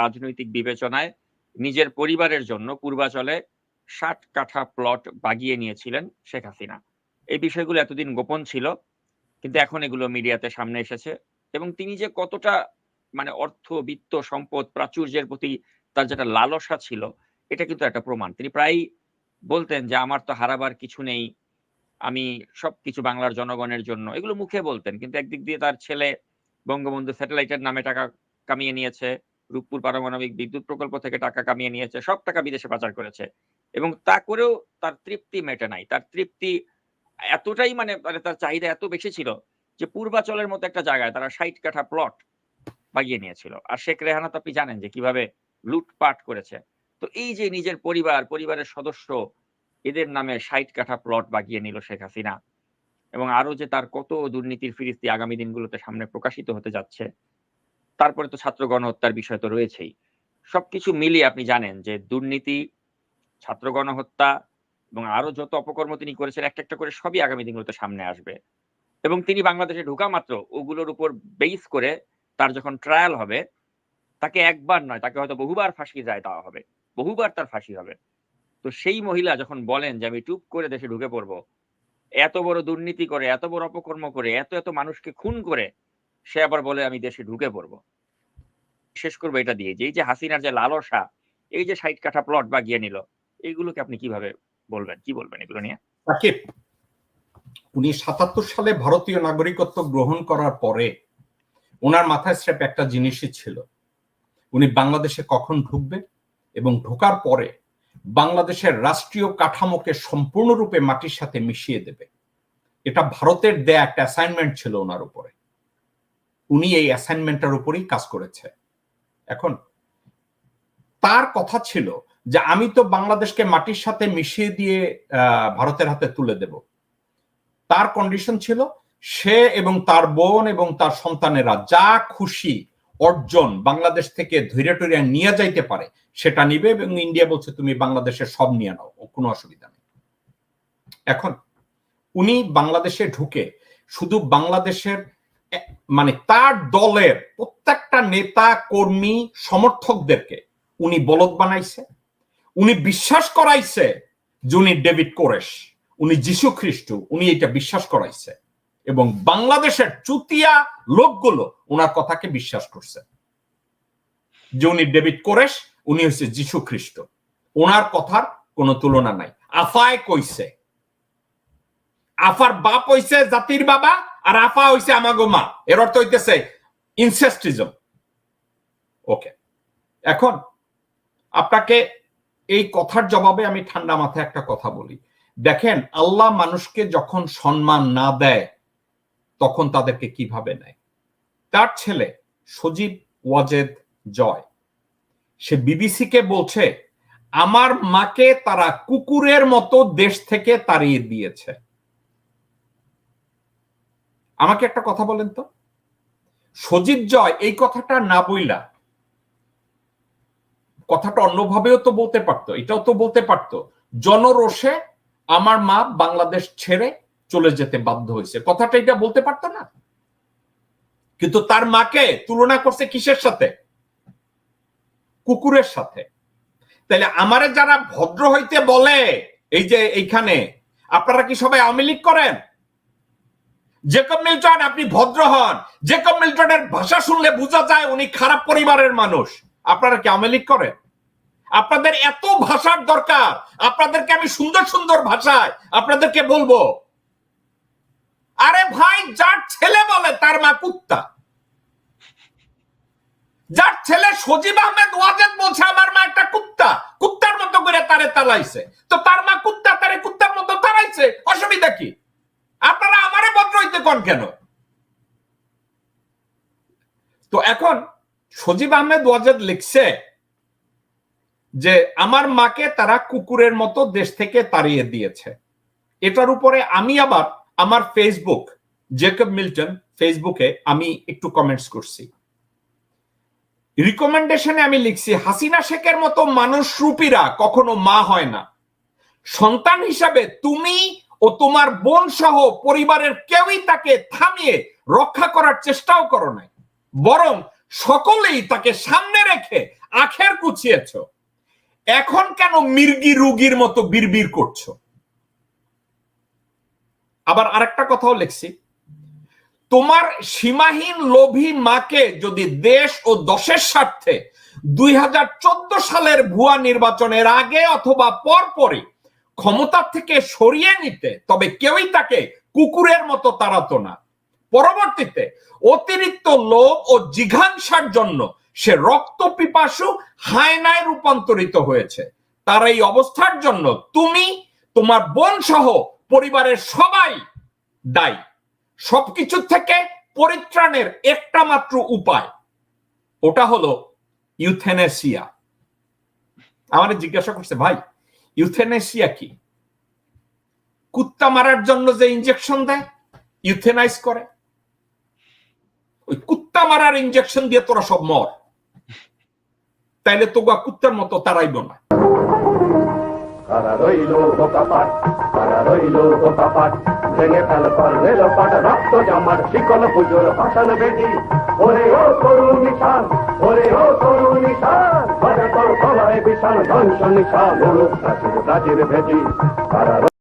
রাজনৈতিক বিবেচনায় নিজের পরিবারের জন্য পূর্বাচলে ষাট কাঠা প্লট বাগিয়ে নিয়েছিলেন শেখ হাসিনা। এই বিষয়গুলো এতদিন গোপন ছিল, কিন্তু এখন এগুলো মিডিয়াতে সামনে এসেছে এবং তিনি যে কতটা মানে অর্থ, বিত্ত, সম্পদ, প্রাচুর্যের প্রতি তার যেটা লালসা ছিল, এটা কিন্তু একটা প্রমাণ। তিনি প্রায়ই বলতেন যে, আমার তো হারাবার কিছু নেই, আমি সবকিছু বাংলার জনগণের জন্য। এগুলো মুখে বলতেন, কিন্তু একদিক দিয়ে তার ছেলে বঙ্গবন্ধু স্যাটেলাইটের নামে টাকা কামিয়ে নিয়েছে রূপপুর পারমাণবিক বিদ্যুৎ প্রকল্প থেকে টাকা কামিয়ে নিয়েছে, সব টাকা বিদেশে পাচার করেছে। এবং তা করেও তার তৃপ্তি মেটে নাই। তার তৃপ্তি এতটাই মানে মানে তার চাহিদা এত বেশি ছিল যে পূর্বাচলের মতো একটা জায়গায় তারা ষাট কাঠা প্লট বাগিয়ে নিয়েছিল। আর শেখ রেহানা তো আপনি জানেন যে কীভাবে লুটপাট করেছে। তো এই যে নিজের পরিবার, পরিবারের সদস্য, এদের নামে ষাট কাঠা প্লট বাগিয়ে নিল শেখ হাসিনা। এবং আরও যে তার কত দুর্নীতির ফিরিস্তি আগামী দিনগুলোতে সামনে প্রকাশিত হতে যাচ্ছে তারপরে তো ছাত্র গণহত্যার বিষয় তো রয়েছেই। সবকিছু মিলিয়ে আপনি জানেন যে দুর্নীতি, ছাত্র গণহত্যা এবং আরও যত অপকর্ম তিনি করেছেন, একটা একটা করে সবই আগামী দিনগুলোতে সামনে আসবে। এবং তিনি বাংলাদেশে ঢোকা মাত্র ওগুলোর উপর বেস করে তার যখন ট্রায়াল হবে, তাকে একবার নয়, তাকে হয়তো বহুবার ফাঁসি যায় দেওয়া হবে, বহুবার তার ফাঁসি হবে। তো সেই মহিলা যখন বলেন যে আমি টুপ করে দেশে ঢুকে পড়ব, এত বড় দুর্নীতি করে, এত বড় অপকর্ম করে, এত এত মানুষকে খুন করে, সে আবার বলে আমি দেশে ঢুকে পড়ব। শেষ করব এটা দিয়ে যে, এই যে হাসিনার যে লালসা, এই যে ষাট কাঠা প্লট বাগিয়ে নিল এইগুলোকে আপনি কীভাবে বলবেন? কি বলবেন এগুলো নিয়ে? সাকিব, উনি সাতাত্তর সালে ভারতীয় নাগরিকত্ব গ্রহণ করার পরে ওনার মাথায় স্রেপ একটা জিনিসই ছিল। উনি বাংলাদেশে কখন ঢুকবে এবং ঢোকার পরে বাংলাদেশের রাষ্ট্রীয় কাঠামোকে সম্পূর্ণরূপে মাটির সাথে মিশিয়ে দেবে। এটা ভারতের দেয়া একটা অ্যাসাইনমেন্ট ছিল ওনার উপরে। উনি এই অ্যাসাইনমেন্টের উপরেই কাজ করেছে। এখন তার কথা ছিল যে আমি তো বাংলাদেশকে মাটির সাথে মিশিয়ে দিয়ে ভারতের হাতে তুলে দেব। তার কন্ডিশন ছিল সে এবং তার বোন এবং তার সন্তানেরা যা খুশি অর্জন বাংলাদেশ থেকে ধৈর্য টৈর্য নিয়ে যাইতে পারে, সেটা নিবে এবং ইন্ডিয়া বলছে, তুমি বাংলাদেশের সব নিয়ে নাও কোনো অসুবিধা নেই। এখন উনি বাংলাদেশে ঢুকে শুধু বাংলাদেশের মানে তার দলের প্রত্যেকটা নেতা, কর্মী, সমর্থকদেরকে উনি বলদ বানাইছে, উনি বিশ্বাস করাইছে যে উনি ডেভিড কোরেশ, উনি যিশু খ্রিস্ট, উনি এটা বিশ্বাস করাইছে এবং বাংলাদেশের চুতিয়া লোকগুলো ওনার কথাকে বিশ্বাস করছে যে উনি ডেভিড কোরেশ, উনি হচ্ছে যিশু খ্রিস্ট। ওনার কথার কোনো তুলনা নাই। আফায় কইছে। আফার বাপ হইছে জাতির বাবা আর আফা হইছে আমাগো মা। এর অর্থ হইতেছে ইনসেস্টিজম ওকে এখন আপনাকে এই কথার জবাবে আমি ঠান্ডা মাথায় একটা কথা বলি। দেখেন, আল্লাহ মানুষকে যখন সম্মান না দেয়, তখন তাদেরকে কীভাবে নেয়? তার ছেলে সজীব ওয়াজেদ জয়। সে বিবিসিকে বলছে, আমার মাকে তারা কুকুরের মতো দেশ থেকে তাড়িয়ে দিয়েছে। আমাকে একটা কথা বলেন তো? সজিত জয়, এই কথাটা না বইলা, কথাটা অন্যভাবেও তো বলতে পারতো, এটাও তো বলতে পারতো, জনরোষে আমার মা বাংলাদেশ ছেড়ে চলে যেতে বাধ্য হয়েছে। কথাটা এটা বলতে পারতো না? কিন্তু তার মাকে তুলনা করছে কিসের সাথে? কুকুরের সাথে। তাহলে আমারে যারা ভদ্র হইতে বলে, এই যে এইখানে, আপনারা কি সবাই আওয়ামী লীগ করেন? জেকব মিল্টন আপনি ভদ্র হন। জেকব মিল্টনের ভাষা শুনলে বোঝা যায় উনি খারাপ পরিবারের মানুষ। আপনারা কি আওয়ামী লীগ করেন? আপনাদের এত ভাষার দরকার। আপনাদেরকে আমি সুন্দর সুন্দর ভাষায় আপনাদেরকে বলব। আরে ভাই, যার ছেলে বলে তার মা কুত্তা। যার ছেলে সজীব আহমেদ ওয়াজেদ বলছে, আমার মা একটা কুত্তা। কুত্তার মতো করে তারে তালাইছে। তো তার মা কুত্তা, তারে কুত্তার মতো তালাইছে। অসুবিধা কি? আমারে ভদ্র কেন? তো এখন সজীব আহমেদ ওয়াজেদ লিখছে যে, আমার মাকে তারা কুকুরের মতো দেশ থেকে তাড়িয়ে দিয়েছে। এটার উপরে আমি আবার আমার ফেসবুক জেকব মিল্টন ফেসবুকে আমি একটু কমেন্টস করছি। রিকমেন্ডেশনে আমি লিখছি, হাসিনা শেখের মতো মানুষ রূপীরা কখনো মা হয় না। সন্তান হিসাবে তুমি ও তোমার বোন সহ পরিবারের কেউই তাকে থামিয়ে রক্ষা করার চেষ্টাও করো নাই। বরং সকলেই তাকে সামনে রেখে আখের কুচিয়েছ। এখন কেন মির্গি রুগীর মতো বিড়বিড় করছ? আবার আরেকটা কথাও লিখছি। তোমার সীমাহীন লোভী মাকে যদি দেশ ও দশের স্বার্থে দুই হাজার চোদ্দ সালের ভুয়া নির্বাচনের আগে অথবা পরপরই ক্ষমতা থেকে সরিয়ে নিতে, তবে কেউই তাকে কুকুরের মতো তাড়াতো না। পরবর্তীতে অতিরিক্ত লোভ ও জিঘাংসার জন্য সে রক্ত পিপাসু হায়নায় রূপান্তরিত হয়েছে। তার এই অবস্থার জন্য তুমি, তোমার বোন সহ পরিবারের সবাই দায়ী। সবকিছু থেকে পরিত্রাণের একটা মাত্র উপায়, ওটা হলো ইউথেনেসিয়া। আমার জিজ্ঞাসা করছে, ভাই ইউথেনেসিয়া কি কুত্তা মারার জন্য যে ইনজেকশন দেয়, ইউথেনাইজ করে। ওই কুত্তা মারার ইনজেকশন দিয়ে তোরা সব মর। তাইলে তো গা কুত্তার মতো তারাইব না। ওরে ও করুণ নিশান, ওরে ও করুণ নিশান বিশাল নিশান প্রাচীর প্রাচীর ভেদি কারা